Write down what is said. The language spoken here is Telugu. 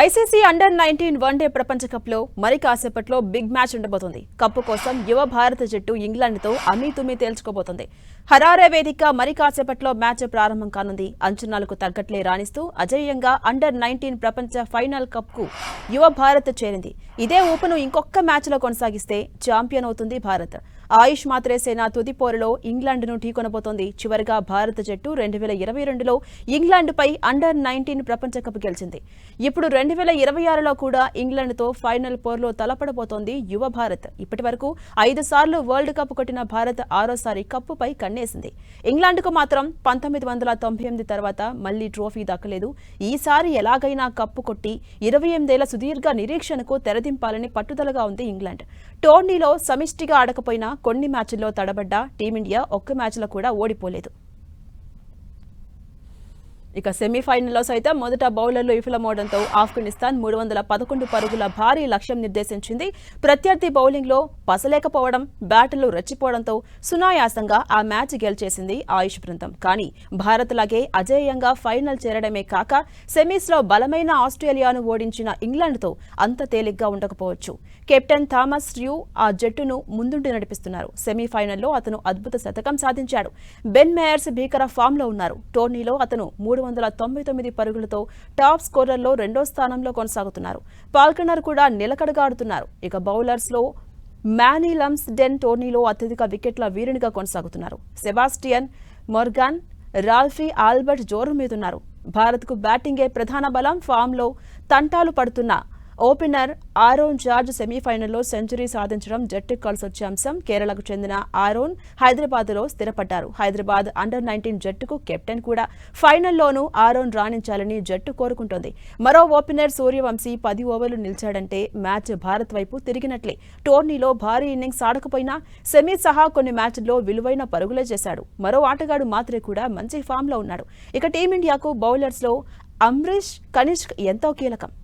ఐసీసీ అండర్ నైన్టీన్ వన్డే ప్రపంచ కప్లో మరి కాసేపట్లో బిగ్ మ్యాచ్ ఉండబోతోంది. కప్పు కోసం యువ భారత జట్టు ఇంగ్లాండ్తో అమీతుమీ తేల్చుకోబోతుంది. హరారే వేదిక మరి కాసేపట్లో మ్యాచ్ ప్రారంభం కానుంది. అంచనాలకు తగ్గట్లే రాణిస్తూ అజేయంగా అండర్ నైన్టీన్ ప్రపంచ ఫైనల్ కప్కు యువ భారత్ చేరింది. ఇదే ఊపును ఇంకొక మ్యాచ్లో కొనసాగిస్తే ఛాంపియన్ అవుతుంది భారత్. ఆయుష్ మాత్రే సేన తుది పోరులో ఇంగ్లాండ్ను ఢీకొనబోతోంది. చివరిగా భారత జట్టు రెండు వేల ఇరవై రెండులో ఇంగ్లాండ్పై అండర్ నైన్టీన్ ప్రపంచ కప్ గెలిచింది. ఇప్పుడు రెండు వేల ఇరవై ఆరులో కూడా ఇంగ్లాండ్తో ఫైనల్ పోర్లో తలపడబోతోంది యువ భారత్. ఇప్పటి వరకు ఐదు సార్లు వరల్డ్ కప్ కొట్టిన భారత్ ఆరోసారి కప్పుపై కన్నేసింది. ఇంగ్లాండ్కు మాత్రం పంతొమ్మిది వందల తొంభై ఎనిమిది తర్వాత మళ్ళీ ట్రోఫీ దక్కలేదు. ఈసారి ఎలాగైనా కప్పు కొట్టి ఇరవై ఎనిమిదేళ్ళ సుదీర్ఘ నిరీక్షణకు తెరదింపాలని పట్టుదలగా ఉంది ఇంగ్లాండ్. టోర్నీలో సమిష్టిగా ఆడకపోయినా కొన్ని మ్యాచ్ల్లో తడబడ్డ టీమిండియా ఒక్క మ్యాచ్లో కూడా ఓడిపోలేదు. ఇక సెమీఫైనల్లో సైతం మొదట బౌలర్లు విఫలమవడంతో ఆఫ్ఘనిస్తాన్ మూడు వందల పదకొండు పరుగుల భారీ లక్ష్యం నిర్దేశించింది. ప్రత్యర్థి బౌలింగ్లో పసలేకపోవడం బ్యాటర్లు రెచ్చిపోవడంతో సునాయాసంగా ఆ మ్యాచ్ గెలిచేసింది ఆయుష్ బృందం. కానీ భారత్ లాగే అజేయంగా ఫైనల్ చేరడమే కాక సెమీస్లో బలమైన ఆస్ట్రేలియాను ఓడించిన ఇంగ్లాండ్తో అంత తేలిగ్గా ఉండకపోవచ్చు. కెప్టెన్ థామస్ ర్యూ ఆ జట్టును ముందుండి నడిపిస్తున్నారు. సెమీఫైనల్లో అతను అద్భుత శతకం సాధించాడు. బెన్ మేయర్స్ భీకర ఫామ్లో ఉన్నారు. టోర్నీలో అతను మూడు వందల తొంభై తొమ్మిది పరుగులతో టాప్ స్కోరర్లో రెండో స్థానంలో కొనసాగుతున్నారు. పాల్కనర్ కూడా నిలకడగా ఆడుతున్నారు. ఇక బౌలర్స్లో మ్యానీ లమ్స్ డెన్ టోర్నీలో అత్యధిక వికెట్ల వీరునిగా కొనసాగుతున్నారు. సెబాస్టియన్ మొర్గాన్ రాల్ఫీ ఆల్బర్ట్ జోరు మీదున్నారు. భారత్కు బ్యాటింగే ప్రధాన బలం ఫామ్లో తంటాలు పడుతున్న ఓపెనర్ ఆరోన్ జార్జ్ సెమీఫైనల్లో సెంచరీ సాధించడం జట్టుకు కలిసొచ్చే అంశం. కేరళకు చెందిన ఆరోన్ హైదరాబాద్లో స్థిరపడ్డారు. హైదరాబాద్ అండర్ నైన్టీన్ జట్టుకు కెప్టెన్ కూడా. ఫైనల్లోనూ ఆరోన్ రాణించాలని జట్టు కోరుకుంటోంది. మరో ఓపెనర్ సూర్యవంశీ పది ఓవర్లు నిలిచాడంటే మ్యాచ్ భారత్ వైపు తిరిగినట్లే. టోర్నీలో భారీ ఇన్నింగ్స్ ఆడకపోయినా సెమీ సహా కొన్ని మ్యాచ్ల్లో విలువైన పరుగులే చేశాడు. మరో ఆటగాడు మాత్రే కూడా మంచి ఫామ్లో ఉన్నాడు. ఇక టీమిండియాకు బౌలర్స్లో అమ్రీష్ కనిష్క్ ఎంతో కీలకం.